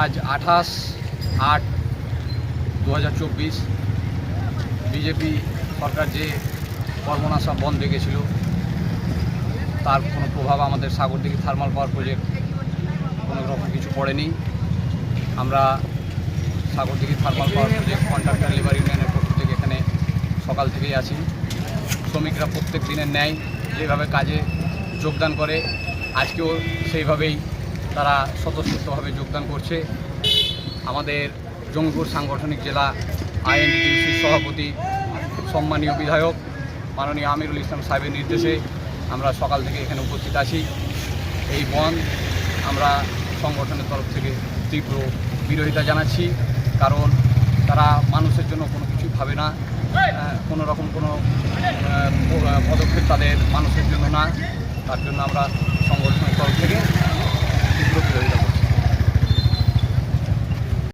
আজ আঠাশ আট দু বিজেপি সরকার যে কর্মনাশা বন্ধ রেখেছিল, তার কোনো প্রভাব আমাদের সাগরদিঘি থার্মাল পাওয়ার প্রজেক্ট কোনো রকম কিছু পড়েনি। আমরা Sagardighi thermal power project contractor labour ইউনিয়নের পক্ষ থেকে এখানে সকাল থেকেই আছি। শ্রমিকরা প্রত্যেক দিনের ন্যায় যেভাবে কাজে যোগদান করে, আজকেও সেইভাবেই তারা স্বতঃস্ফূর্তভাবে যোগদান করছে। আমাদের জঙ্গিপুর সাংগঠনিক জেলা আইএনটিউসির সভাপতি, সম্মানীয় বিধায়ক মাননীয় আমিরুল ইসলাম সাহেবের নির্দেশে আমরা সকাল থেকে এখানে উপস্থিত আছি। এই বন্ধ আমরা সংগঠনের তরফ থেকে তীব্র বিরোধিতা জানাচ্ছি, কারণ তারা মানুষের জন্য কোনো কিছু ভাবে না। কোনো রকম কোনো পদক্ষেপ তাদের মানুষের জন্য না। তার জন্য আমরা সংগঠনের